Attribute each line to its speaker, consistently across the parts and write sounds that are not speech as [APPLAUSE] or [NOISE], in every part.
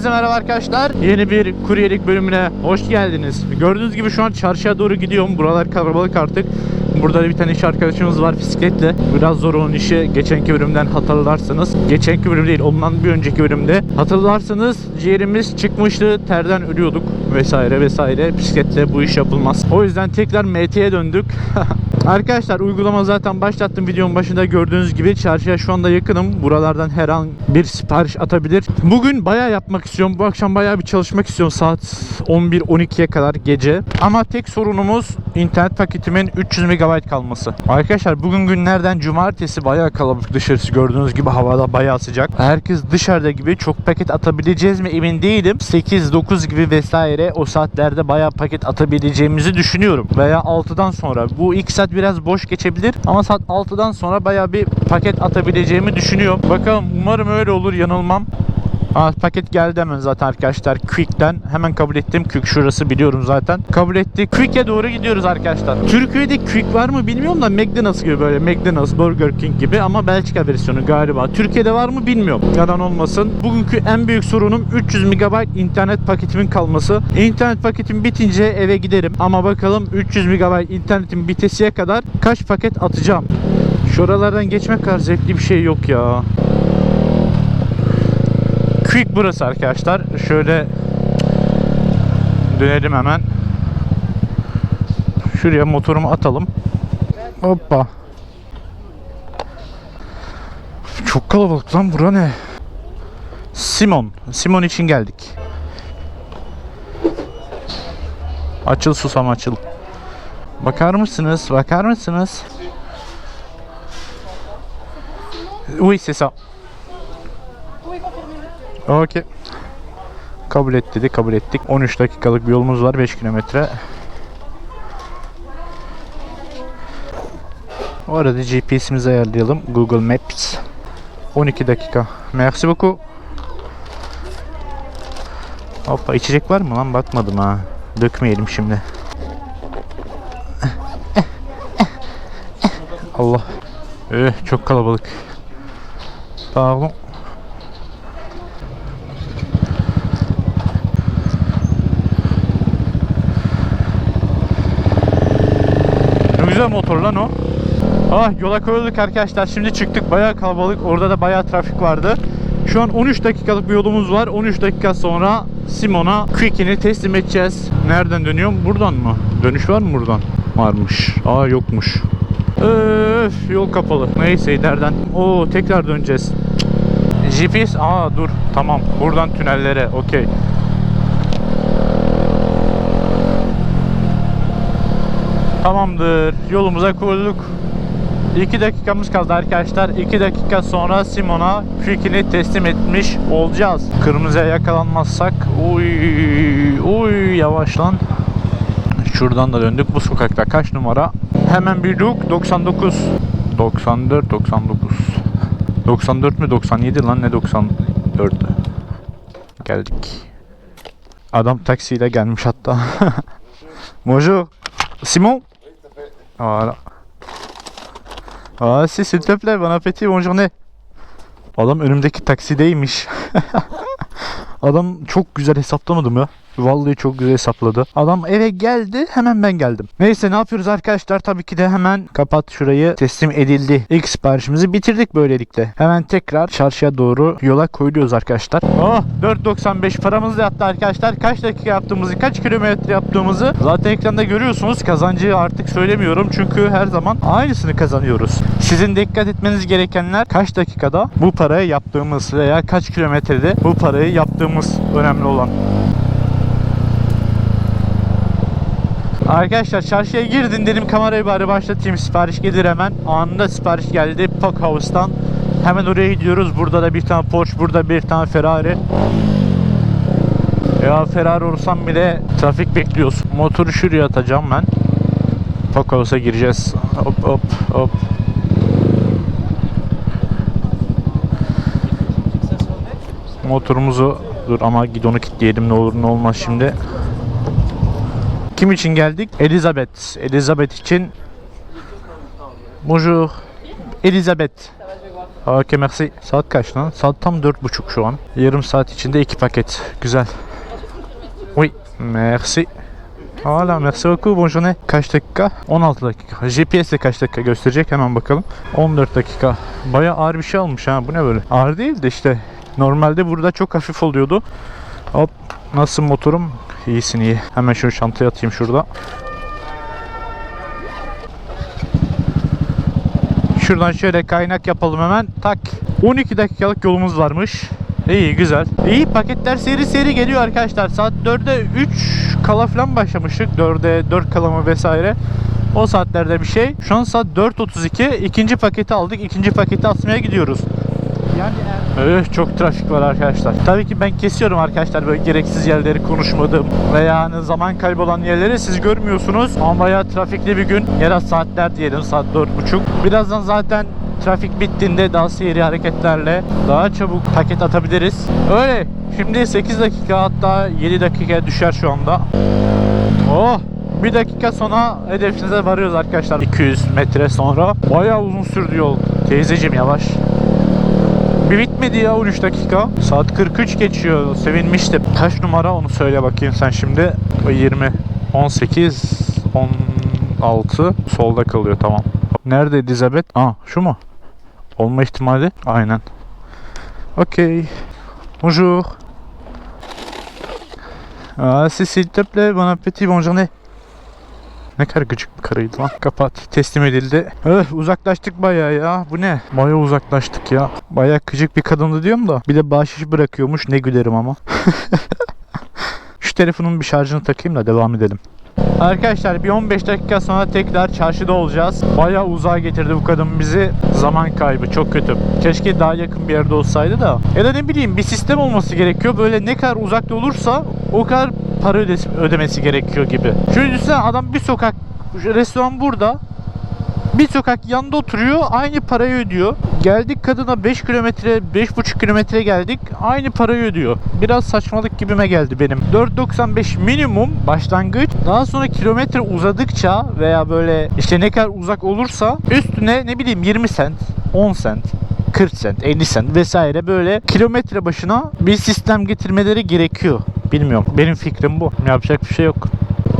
Speaker 1: Herkese merhaba arkadaşlar. Yeni bir kuryelik bölümüne hoş geldiniz. Gördüğünüz gibi şu an çarşıya doğru gidiyorum. Buralar kalabalık artık. Burada da bir tane iş arkadaşımız var bisikletle. Biraz zor onun işi. Geçenki bölümden hatırlarsanız. Geçenki bölüm değil, ondan bir önceki bölümde. Hatırlarsanız ciğerimiz çıkmıştı. Terden ölüyorduk vesaire vesaire. Bisikletle bu iş yapılmaz. O yüzden tekrar MT'ye döndük. [LAUGHS] Arkadaşlar uygulama zaten başlattım videonun başında gördüğünüz gibi çarşıya şu anda yakınım. Buralardan her an bir sipariş atabilir. Bugün bayağı yapmak istiyorum. Bu akşam bayağı bir çalışmak istiyorum saat 11-12'ye kadar gece. Ama tek sorunumuz internet paketimin 300 MB kalması. Arkadaşlar bugün günlerden cumartesi bayağı kalabalık dışarısı gördüğünüz gibi havada bayağı sıcak. Herkes dışarıda gibi çok paket atabileceğiz mi emin değilim. 8-9 gibi vesaire o saatlerde bayağı paket atabileceğimizi düşünüyorum. Veya 6'dan sonra. Bu ilk saat biraz boş geçebilir ama saat 6'dan sonra bayağı bir paket atabileceğimi düşünüyorum. Bakalım umarım öyle olur yanılmam. Aa, paket geldi hemen zaten arkadaşlar Quick'ten. Hemen kabul ettim. Quick şurası biliyorum zaten. Kabul etti. Quick'e doğru gidiyoruz arkadaşlar. Türkiye'de Quick var mı bilmiyorum da McDonald's gibi böyle. McDonald's Burger King gibi ama Belçika versiyonu galiba. Türkiye'de var mı bilmiyorum. Yalan olmasın. Bugünkü en büyük sorunum 300 MB internet paketimin kalması. İnternet paketim bitince eve giderim ama bakalım 300 MB internetin bitesiye kadar kaç paket atacağım? Şuralardan geçmek kadar zevkli bir şey yok ya Quick burası arkadaşlar. Şöyle dönelim hemen. Şuraya motorumu atalım. Hoppa. Çok kalabalık lan bura ne? Simon. Simon için geldik. Açıl susam açıl. Bakar mısınız? Bakar mısınız? Oui, c'est ça. Okey. Kabul et dedi, kabul ettik. 13 dakikalık bir yolumuz var, 5 kilometre. O arada GPS'imizi ayarlayalım. Google Maps. 12 dakika. Merci beaucoup. Hoppa içecek var mı lan? Bakmadım ha. Dökmeyelim şimdi. Allah. Eh, çok kalabalık. Pardon. Ne güzel motor lan o. Ah yola koyulduk arkadaşlar. Şimdi çıktık. Bayağı kalabalık. Orada da bayağı trafik vardı. Şu an 13 dakikalık bir yolumuz var. 13 dakika sonra Simon'a Quick'ini teslim edeceğiz. Nereden dönüyorum? Buradan mı? Dönüş var mı buradan? Varmış. Aa yokmuş. Öf yol kapalı. Neyse ileriden. Oo tekrar döneceğiz. GPS aa dur tamam buradan tünellere okey. Tamamdır. Yolumuza koyulduk. 2 dakikamız kaldı arkadaşlar. 2 dakika sonra Simon'a Quick'ini teslim etmiş olacağız. Kırmızıya yakalanmazsak uy uy yavaş lan. Şuradan da döndük. Bu sokakta kaç numara? Hemen bir duk 99 94 99 94 mü 97 lan ne 94 Geldik. Adam taksiyle gelmiş hatta. [LAUGHS] Bonjour. Simon Voilà. Ah si s'il te plaît, bon appétit, bonne journée. Adam önümdeki taksideymiş. [LAUGHS] Adam çok güzel hesaplamadı mı? Vallahi çok güzel hesapladı. Adam eve geldi hemen ben geldim. Neyse ne yapıyoruz arkadaşlar? Tabii ki de hemen kapat şurayı. Teslim edildi. İlk siparişimizi bitirdik böylelikle. Hemen tekrar çarşıya doğru yola koyuluyoruz arkadaşlar. Oh 4.95 paramız da yattı arkadaşlar. Kaç dakika yaptığımızı, kaç kilometre yaptığımızı zaten ekranda görüyorsunuz. Kazancı artık söylemiyorum çünkü her zaman aynısını kazanıyoruz. Sizin dikkat etmeniz gerekenler kaç dakikada bu parayı yaptığımız veya kaç kilometrede bu parayı yaptığımız önemli olan. Arkadaşlar çarşıya girdin dedim kamerayı bari başlatayım sipariş gelir hemen. Anında sipariş geldi Pack House'tan. Hemen oraya gidiyoruz. Burada da bir tane Porsche, burada bir tane Ferrari. Ya Ferrari olsam bile trafik bekliyoruz. Motoru şuraya atacağım ben. Pack House'a gireceğiz. Hop hop hop. Motorumuzu dur ama gidonu kilitleyelim ne olur ne olmaz şimdi. Kim için geldik? Elizabeth. Elizabeth için. Bonjour. Elizabeth. Ok merci. Saat kaç lan? Saat tam 4.30 şu an. Yarım saat içinde iki paket. Güzel. Oui. Merci. Voilà merci beaucoup bonne journée. Kaç dakika? 16 dakika. GPS'de kaç dakika gösterecek hemen bakalım. 14 dakika. Baya ağır bir şey almış ha bu ne böyle? Ağır değil de işte. Normalde burada çok hafif oluyordu. Hop. Nasıl motorum? İyisin iyi. Hemen şunu çantaya atayım şurada. Şuradan şöyle kaynak yapalım hemen. Tak. 12 dakikalık yolumuz varmış. İyi güzel. İyi paketler seri seri geliyor arkadaşlar. Saat 4'e 3 kala falan başlamıştık. 4'e 4 kala mı vesaire. O saatlerde bir şey. Şu an saat 4.32. İkinci paketi aldık. İkinci paketi asmaya gidiyoruz. Yani Öh, çok trafik var arkadaşlar. Tabii ki ben kesiyorum arkadaşlar böyle gereksiz yerleri konuşmadığım veya hani zaman kaybolan yerleri siz görmüyorsunuz. Ama bayağı trafikli bir gün. Yarın saatler diyelim saat 4.30. Birazdan zaten trafik bittiğinde daha seri hareketlerle daha çabuk paket atabiliriz. Öyle. Şimdi 8 dakika hatta 7 dakikaya düşer şu anda. Oh! Bir dakika sonra hedefinize varıyoruz arkadaşlar. 200 metre sonra. Bayağı uzun sürdü yol. Teyzeciğim yavaş. Bir bitmedi ya 13 dakika. Saat 43 geçiyor. Sevinmiştim. Kaç numara onu söyle bakayım sen şimdi. O 20, 18, 16. Solda kalıyor tamam. Nerede Elizabeth? Aa şu mu? Olma ihtimali. Aynen. Okey. Bonjour. Ah, si, s'il te plaît, bon appétit, bonne journée. Ne kadar gıcık bir karıydı lan. Kapat. Teslim edildi. Öh uzaklaştık bayağı ya. Bu ne? Bayağı uzaklaştık ya. Bayağı gıcık bir kadındı diyorum da. Bir de bahşiş bırakıyormuş. Ne gülerim ama. [LAUGHS] Şu telefonun bir şarjını takayım da devam edelim. Arkadaşlar bir 15 dakika sonra tekrar çarşıda olacağız. Bayağı uzağa getirdi bu kadın bizi. Zaman kaybı çok kötü. Keşke daha yakın bir yerde olsaydı da. Ya da ne bileyim bir sistem olması gerekiyor. Böyle ne kadar uzakta olursa o kadar para ödemesi gerekiyor gibi. Şöyle düşünsene adam bir sokak restoran burada. Bir sokak yanında oturuyor aynı parayı ödüyor. Geldik kadına 5 kilometre 5,5 kilometre geldik aynı parayı ödüyor. Biraz saçmalık gibime geldi benim. 4.95 minimum başlangıç. Daha sonra kilometre uzadıkça veya böyle işte ne kadar uzak olursa üstüne ne bileyim 20 sent 10 sent 40 sent 50 sent vesaire böyle kilometre başına bir sistem getirmeleri gerekiyor. Bilmiyorum. Benim fikrim bu. Yapacak bir şey yok.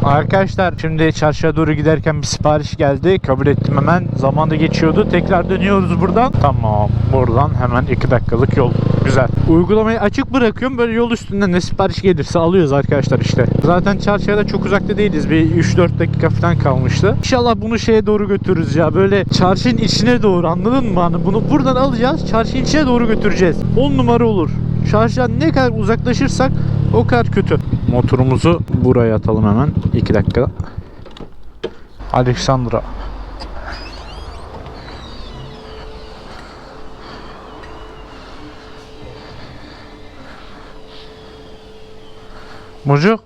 Speaker 1: Arkadaşlar şimdi çarşıya doğru giderken bir sipariş geldi. Kabul ettim hemen. Zaman da geçiyordu. Tekrar dönüyoruz buradan. Tamam. Buradan hemen 2 dakikalık yol. Güzel. Uygulamayı açık bırakıyorum. Böyle yol üstünden ne sipariş gelirse alıyoruz arkadaşlar işte. Zaten çarşıya da çok uzakta değiliz. Bir 3-4 dakika falan kalmıştı. İnşallah bunu şeye doğru götürürüz ya. Böyle çarşının içine doğru anladın mı? Hani bunu buradan alacağız. Çarşının içine doğru götüreceğiz. 10 numara olur. Çarşıdan ne kadar uzaklaşırsak o kadar kötü. Motorumuzu buraya atalım hemen. 2 dakika. Alexandra. Bonjour.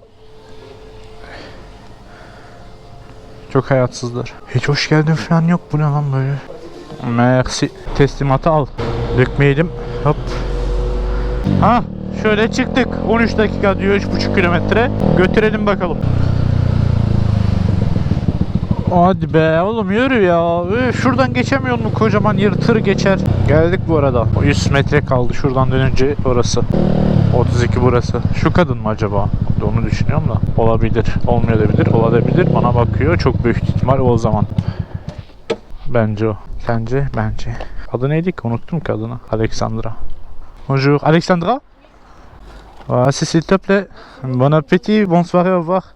Speaker 1: Çok hayatsızlar. Hiç hoş geldin falan yok. Bu ne lan böyle? Merci. Teslimatı al. Dökmeyelim. Hop. Ha şöyle çıktık. 13 dakika diyor 3,5 kilometre. Götürelim bakalım. Hadi be oğlum yürü ya. Şuradan geçemiyor mu kocaman yer tır geçer. Geldik bu arada. 100 metre kaldı şuradan dönünce orası. 32 burası. Şu kadın mı acaba? Onu düşünüyorum da. Olabilir. Olmayabilir. Olabilir. Bana bakıyor. Çok büyük ihtimal o zaman. Bence o. Sence? Bence. Adı neydi ki? Unuttum ki adını. Alexandra. Bonjour. Alexandra? C'est s'il te plaît. Bon appétit, bonne soirée, au revoir.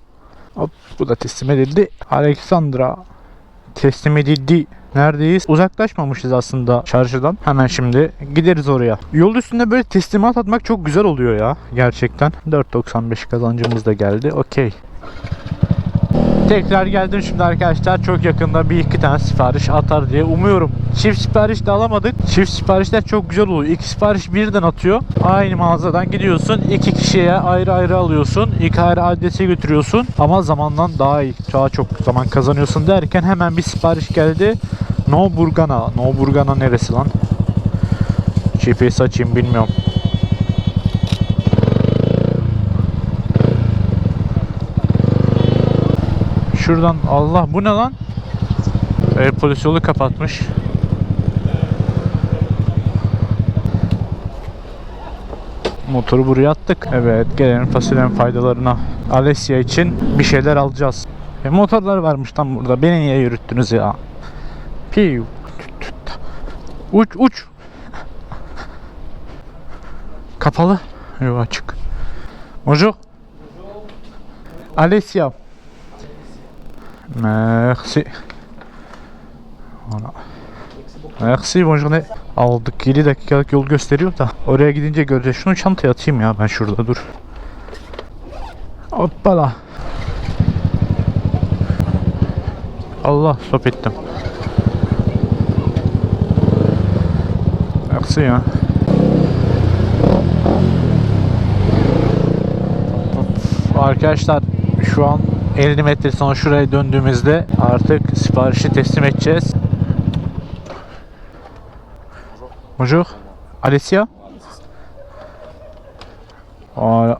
Speaker 1: Hop, bu da teslim edildi. Alexandra teslim edildi. Neredeyiz? Uzaklaşmamışız aslında çarşıdan. Hemen şimdi gideriz oraya. Yol üstünde böyle teslimat atmak çok güzel oluyor ya. Gerçekten. 4.95 kazancımız da geldi. Okey. Tekrar geldim şimdi arkadaşlar. Çok yakında bir iki tane sipariş atar diye umuyorum. Çift sipariş de alamadık. Çift siparişler çok güzel oluyor. İki sipariş birden atıyor. Aynı mağazadan gidiyorsun. iki kişiye ayrı ayrı alıyorsun. İki ayrı adrese götürüyorsun. Ama zamandan daha iyi. Daha çok zaman kazanıyorsun derken hemen bir sipariş geldi. No Burgana. No Burgana neresi lan? GPS açayım bilmiyorum. şuradan Allah bu ne lan? E, polis yolu kapatmış. Motoru buraya attık. Evet gelelim fasulyenin faydalarına. Alessia için bir şeyler alacağız. E, motorlar varmış tam burada. Beni niye yürüttünüz ya? Piu. Uç uç. Kapalı. Yok açık. Bonjour. Alessia. Merci. Voilà. Merci bonjour. Aldık 7 dakikalık yol gösteriyor da oraya gidince göreceğiz. Şunu çantaya atayım ya ben şurada dur. Hoppala. Allah stop ettim. Merci ya. Arkadaşlar şu an 50 metre sonra şuraya döndüğümüzde artık siparişi teslim edeceğiz. Bonjour. Alessia Voilà.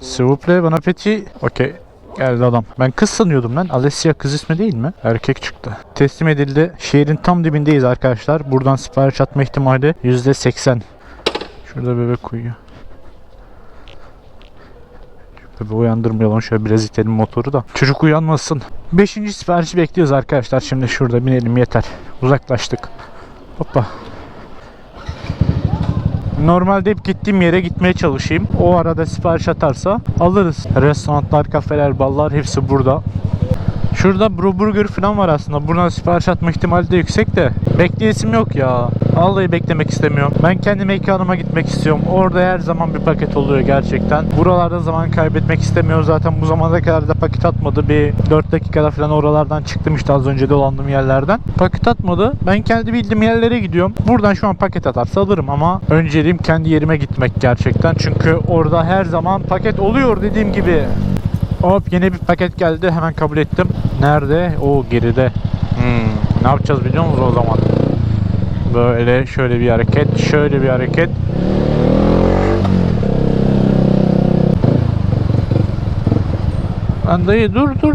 Speaker 1: S'il vous plaît, bon appétit. Okey. Geldi adam. Ben kız sanıyordum lan. Alessia kız ismi değil mi? Erkek çıktı. Teslim edildi. Şehrin tam dibindeyiz arkadaşlar. Buradan sipariş atma ihtimali %80. Şurada bebek uyuyor. Bebeği uyandırmayalım. Şöyle biraz itelim motoru da. Çocuk uyanmasın. Beşinci siparişi bekliyoruz arkadaşlar. Şimdi şurada binelim yeter. Uzaklaştık. Hoppa. Normalde hep gittiğim yere gitmeye çalışayım. O arada sipariş atarsa alırız. Restoranlar, kafeler, ballar hepsi burada. Şurada Bro Burger falan var aslında. Buradan sipariş atma ihtimali de yüksek de. Bekleyesim yok ya. Vallahi beklemek istemiyorum. Ben kendi mekanıma gitmek istiyorum. Orada her zaman bir paket oluyor gerçekten. Buralarda zaman kaybetmek istemiyorum. Zaten bu zamana kadar da paket atmadı. Bir 4 dakikada falan oralardan çıktım işte az önce dolandığım yerlerden. Paket atmadı. Ben kendi bildiğim yerlere gidiyorum. Buradan şu an paket atarsa alırım ama önceliğim kendi yerime gitmek gerçekten. Çünkü orada her zaman paket oluyor dediğim gibi. Hop yeni bir paket geldi. Hemen kabul ettim. Nerede? O geride. Hmm, ne yapacağız biliyor musunuz o zaman? Böyle şöyle bir hareket, şöyle bir hareket. Lan dayı dur dur.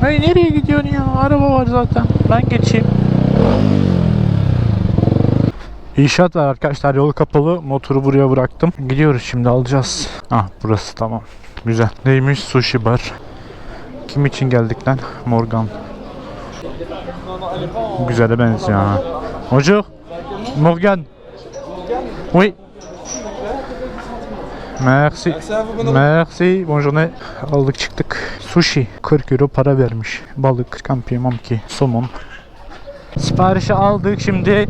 Speaker 1: Hey nereye gidiyorsun ya? Araba var zaten. Ben geçeyim. İnşaat var arkadaşlar yol kapalı motoru buraya bıraktım gidiyoruz şimdi alacağız ah burası tamam güzel. Neymiş? Sushi bar. Kim için geldik lan? Morgan. Güzele benziyor ha. Bonjour Morgan. Oui. Merci. Merci. Bonjour aldık çıktık. Sushi. 40 euro para vermiş. Balık kampi mamki somon. Siparişi aldık. Şimdi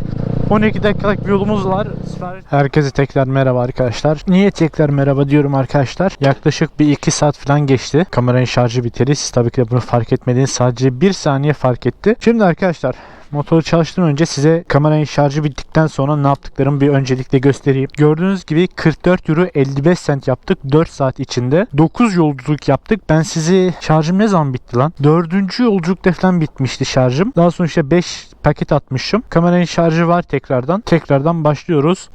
Speaker 1: 12 dakikalık bir yolumuz var. Sipariş- Herkese tekrar merhaba arkadaşlar. Niye tekrar merhaba diyorum arkadaşlar? Yaklaşık bir 2 saat falan geçti. Kameranın şarjı biteli. Siz tabii ki de bunu fark etmediniz. Sadece 1 saniye fark etti. Şimdi arkadaşlar motoru çalıştırmadan önce size kameranın şarjı bittikten sonra ne yaptıklarımı bir öncelikle göstereyim. Gördüğünüz gibi 44 euro 55 cent yaptık 4 saat içinde. 9 yolculuk yaptık. Ben sizi şarjım ne zaman bitti lan? 4. yolculukta falan bitmişti şarjım. Daha sonra işte 5 paket atmışım. Kameranın şarjı var tekrardan. Tekrardan başlıyoruz.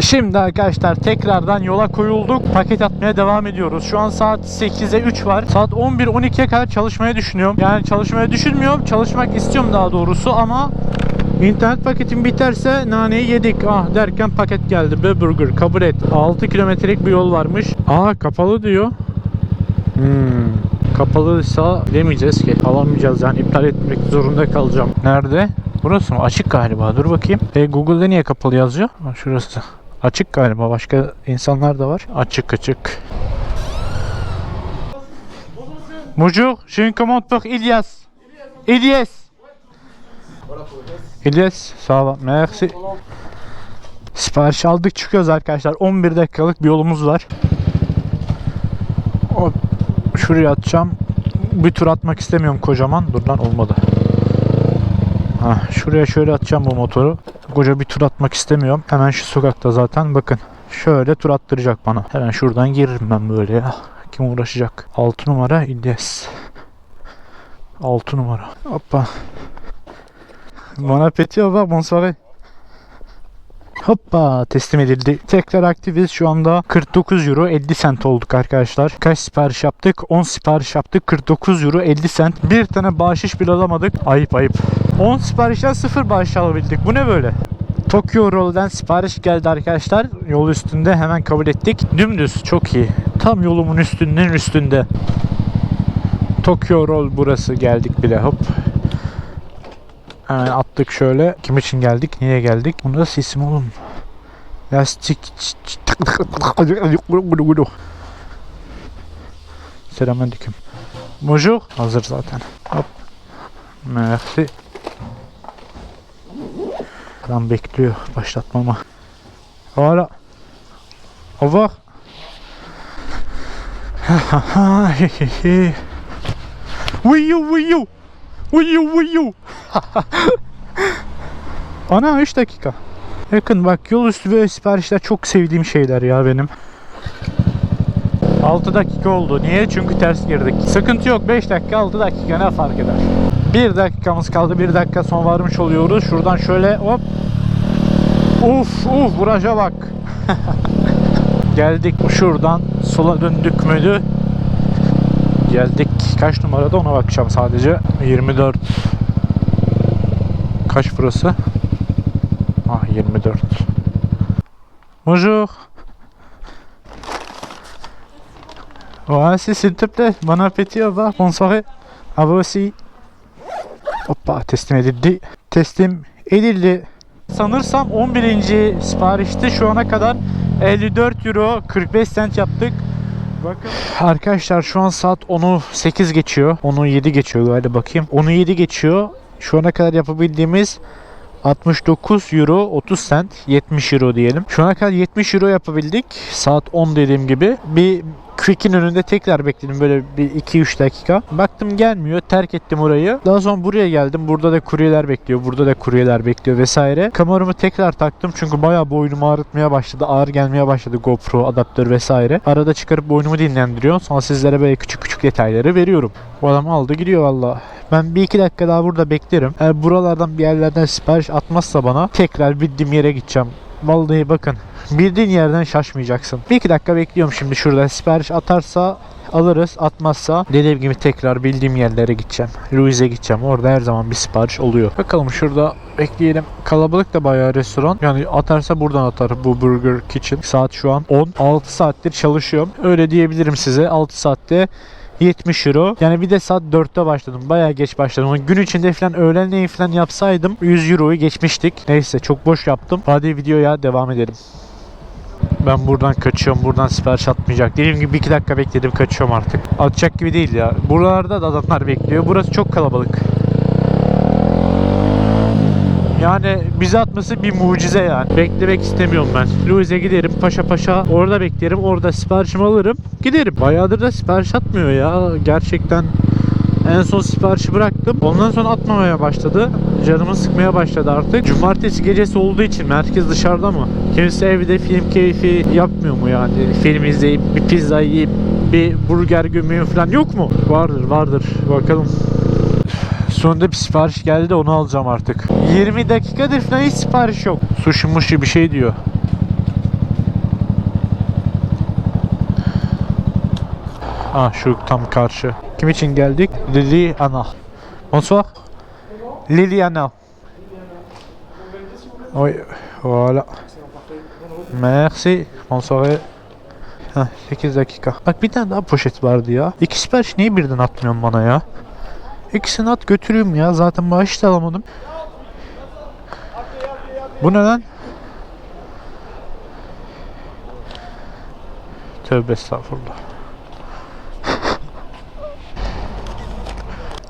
Speaker 1: Şimdi arkadaşlar tekrardan yola koyulduk. Paket atmaya devam ediyoruz. Şu an saat 8'e 3 var. Saat 11-12'ye kadar çalışmayı düşünüyorum. Yani çalışmayı düşünmüyorum. Çalışmak istiyorum daha doğrusu ama internet paketim biterse naneyi yedik. Ah derken paket geldi. Be burger kabul et. 6 kilometrelik bir yol varmış. Aa kapalı diyor. Hmm. Kapalıysa demeyeceğiz ki. Alamayacağız yani iptal etmek zorunda kalacağım. Nerede? Burası mı? Açık galiba. Dur bakayım. E, Google'da niye kapalı yazıyor? Ha, şurası. Açık galiba. Başka insanlar da var. Açık açık. Bonjour, j'ai une commande pour Ilias. Ilias. Ilias, sağ ol. Merci. Sipariş aldık çıkıyoruz arkadaşlar. 11 dakikalık bir yolumuz var. Hop, şuraya atacağım. Bir tur atmak istemiyorum kocaman. Dur lan olmadı. Hah, şuraya şöyle atacağım bu motoru. Koca bir tur atmak istemiyorum. Hemen şu sokakta zaten bakın. Şöyle tur attıracak bana. Hemen şuradan giririm ben böyle ya. Kim uğraşacak? 6 numara İlyas. 6 numara. Hoppa. Bon appétit, au revoir, bonne. Hoppa teslim edildi. Tekrar aktifiz. Şu anda 49 euro 50 cent olduk arkadaşlar. Kaç sipariş yaptık? 10 sipariş yaptık. 49 euro 50 cent. Bir tane bağışış bile alamadık. Ayıp ayıp. 10 siparişten 0 bağış alabildik. Bu ne böyle? Tokyo Roll'dan sipariş geldi arkadaşlar. Yol üstünde hemen kabul ettik. Dümdüz çok iyi. Tam yolumun üstünün üstünde. Tokyo Roll burası geldik bile hop. Hemen attık şöyle. Kim için geldik? Niye geldik? Bu nasıl isim oğlum? Lastik. Selamünaleyküm. Bonjour. Hazır zaten. Hop. Merci. Adam bekliyor başlatmama. Voilà. Au revoir. U, Wii U. Wii Wii U. Ana 3 dakika. Yakın bak yol üstü ve siparişler çok sevdiğim şeyler ya benim. 6 dakika oldu. Niye? Çünkü ters girdik. Sıkıntı yok. 5 dakika 6 dakika ne fark eder? 1 dakikamız kaldı. 1 dakika son varmış oluyoruz. Şuradan şöyle hop. Uf uf vuraca bak. [LAUGHS] Geldik şuradan sola döndük müydü? Geldik. Kaç numarada ona bakacağım sadece. 24. Kaç burası? Ah 24. Bonjour. Voici s'il te plaît. Bon appétit, au revoir. Bonne soirée. À vous aussi. Hoppa teslim edildi. Teslim edildi. Sanırsam 11. siparişti. Şu ana kadar 54 euro 45 cent yaptık. Bakın. Arkadaşlar şu an saat 10'u 8 geçiyor. 10'u 7 geçiyor galiba bakayım. 10'u 7 geçiyor. Şu ana kadar yapabildiğimiz 69 euro 30 cent 70 euro diyelim. Şu ana kadar 70 euro yapabildik. Saat 10 dediğim gibi. Bir Quick'in önünde tekrar bekledim böyle bir 2-3 dakika. Baktım gelmiyor. Terk ettim orayı. Daha sonra buraya geldim. Burada da kuryeler bekliyor. Burada da kuryeler bekliyor vesaire. Kameramı tekrar taktım çünkü bayağı boynumu ağrıtmaya başladı. Ağır gelmeye başladı GoPro adaptör vesaire. Arada çıkarıp boynumu dinlendiriyor. Sonra sizlere böyle küçük küçük detayları veriyorum. Bu adam aldı gidiyor valla. Ben bir iki dakika daha burada beklerim. Eğer buralardan bir yerlerden sipariş atmazsa bana tekrar bildiğim yere gideceğim. Vallahi bakın bildiğin yerden şaşmayacaksın. Bir iki dakika bekliyorum şimdi şurada. Sipariş atarsa alırız. Atmazsa dediğim gibi tekrar bildiğim yerlere gideceğim. Louis'e gideceğim. Orada her zaman bir sipariş oluyor. Bakalım şurada bekleyelim. Kalabalık da bayağı restoran. Yani atarsa buradan atar bu Burger Kitchen. Saat şu an 10. 6 saattir çalışıyorum. Öyle diyebilirim size. 6 saatte 70 euro. Yani bir de saat 4'te başladım. Bayağı geç başladım. Gün içinde falan öğlenleyin falan yapsaydım 100 euroyu geçmiştik. Neyse çok boş yaptım. Hadi videoya devam edelim. Ben buradan kaçıyorum. Buradan sipariş atmayacak. Dediğim gibi 2 dakika bekledim kaçıyorum artık. Atacak gibi değil ya. Buralarda da adamlar bekliyor. Burası çok kalabalık. Yani bize atması bir mucize yani. Beklemek istemiyorum ben. Louis'e giderim paşa paşa orada beklerim. Orada siparişimi alırım. Giderim. Bayağıdır da sipariş atmıyor ya. Gerçekten en son siparişi bıraktım. Ondan sonra atmamaya başladı. Canımı sıkmaya başladı artık. Cumartesi gecesi olduğu için merkez dışarıda mı? Kimse evde film keyfi yapmıyor mu yani? Film izleyip bir pizza yiyip bir burger gömüyor falan yok mu? Vardır vardır. Bakalım. Sonunda bir sipariş geldi de onu alacağım artık. 20 dakikadır falan hiç sipariş yok. Sushi muşi bir şey diyor. Ah şu tam karşı. Kim için geldik? Lili Ana. Bonsoir. Lili Ana. Oui, voilà. Merci. Bonsoir. Heh, 8 dakika. Bak bir tane daha poşet vardı ya. İki sipariş niye birden atmıyorsun bana ya? İkisini at götüreyim ya. Zaten bağış da alamadım. Bu ne lan? Tövbe estağfurullah.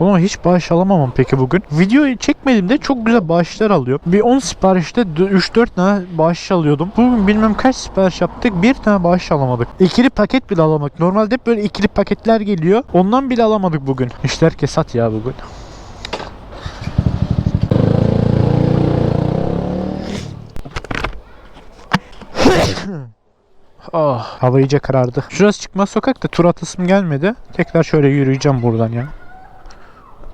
Speaker 1: Oğlum hiç bağış alamamam peki bugün. Videoyu çekmediğimde çok güzel bağışlar alıyorum. Bir 10 siparişte 3-4 tane bağış alıyordum. Bugün bilmem kaç sipariş yaptık. Bir tane bağış alamadık. İkili paket bile alamadık. Normalde hep böyle ikili paketler geliyor. Ondan bile alamadık bugün. İşler kesat ya bugün. [COUGHS] Ah, hava iyice karardı. Şurası çıkmaz sokak da tur atasım gelmedi. Tekrar şöyle yürüyeceğim buradan ya.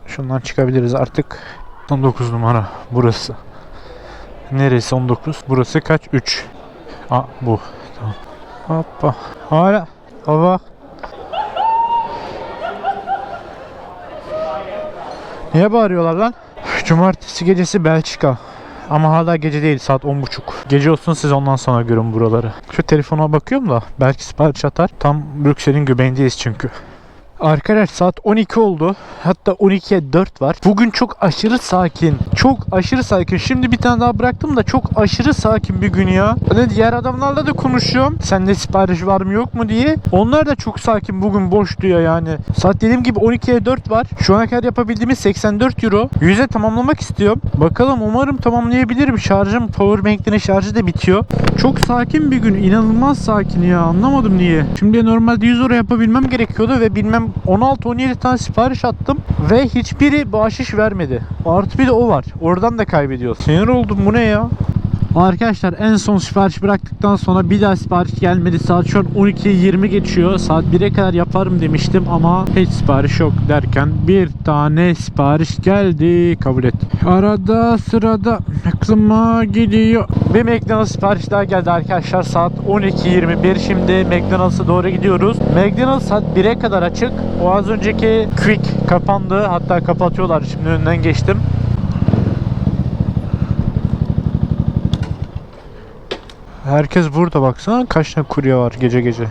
Speaker 1: Şundan çıkabiliriz artık. 19 numara burası. Neresi 19? Burası kaç? 3. Aa bu. Tamam. Hoppa. Hala. Hava. Niye bağırıyorlar lan? Cumartesi gecesi Belçika. Ama hala gece değil saat 10.30. Gece olsun siz ondan sonra görün buraları. Şu telefona bakıyorum da belki sipariş atar. Tam Brüksel'in göbeğindeyiz çünkü. Arkadaş saat 12 oldu. Hatta 12'ye 4 var. Bugün çok aşırı sakin. Çok aşırı sakin. Şimdi bir tane daha bıraktım da çok aşırı sakin bir gün ya. Hani diğer adamlarla da konuşuyorum. Sende sipariş var mı yok mu diye. Onlar da çok sakin bugün boş diyor yani. Saat dediğim gibi 12'ye 4 var. Şu ana kadar yapabildiğimiz 84 euro. 100'e tamamlamak istiyorum. Bakalım umarım tamamlayabilirim. Şarjım powerbank'lerin şarjı da bitiyor. Çok sakin bir gün. inanılmaz sakin ya. Anlamadım niye. Şimdi normalde 100 euro yapabilmem gerekiyordu ve bilmem 16-17 tane sipariş attım ve hiçbiri bahşiş vermedi. Artı bir de o var. Oradan da kaybediyoruz. Sinir oldum bu ne ya? Arkadaşlar en son sipariş bıraktıktan sonra bir daha sipariş gelmedi. Saat şu an 12.20 geçiyor. Saat 1'e kadar yaparım demiştim ama hiç sipariş yok derken bir tane sipariş geldi. Kabul et. Arada sırada aklıma gidiyor. Bir McDonald's sipariş daha geldi arkadaşlar. Saat 12.21. Şimdi McDonald's'a doğru gidiyoruz. McDonald's saat 1'e kadar açık. O az önceki Quick kapandı. Hatta kapatıyorlar. Şimdi önünden geçtim. Herkes burada baksana kaç tane kurye var gece gece.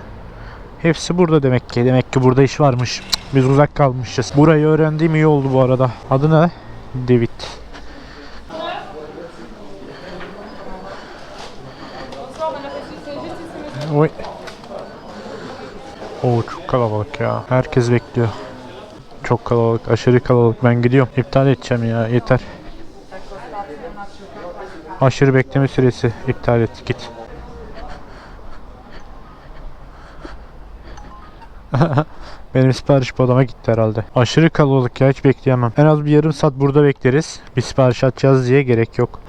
Speaker 1: Hepsi burada demek ki. Demek ki burada iş varmış. Biz uzak kalmışız. Burayı öğrendiğim iyi oldu bu arada. Adı ne? David. Oy. Oo çok kalabalık ya. Herkes bekliyor. Çok kalabalık, aşırı kalabalık. Ben gidiyorum. İptal edeceğim ya. Yeter. Aşırı bekleme süresi. İptal et. Git. [LAUGHS] Benim sipariş bu adama gitti herhalde. Aşırı kalabalık ya hiç bekleyemem. En az bir yarım saat burada bekleriz. Bir sipariş atacağız diye gerek yok.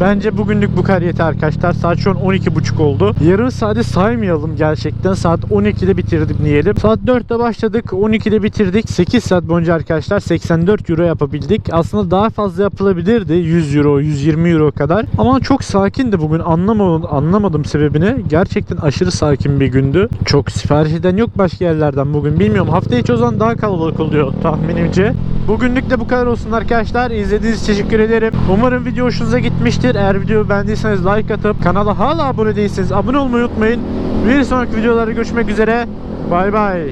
Speaker 1: Bence bugünlük bu kadar yeter arkadaşlar. Saat şu an 12.30 oldu. Yarım saati saymayalım gerçekten. Saat 12'de bitirdim diyelim. Saat 4'te başladık. 12'de bitirdik. 8 saat boyunca arkadaşlar 84 euro yapabildik. Aslında daha fazla yapılabilirdi. 100 euro, 120 euro kadar. Ama çok sakindi bugün. Anlamadım, anlamadım sebebini. Gerçekten aşırı sakin bir gündü. Çok sipariş eden yok başka yerlerden bugün. Bilmiyorum. Hafta içi o zaman daha kalabalık oluyor tahminimce. Bugünlük de bu kadar olsun arkadaşlar. İzlediğiniz için teşekkür ederim. Umarım video hoşunuza gitmiştir. Eğer videoyu beğendiyseniz like atıp kanala hala abone değilseniz abone olmayı unutmayın. Bir sonraki videolarda görüşmek üzere. Bay bay.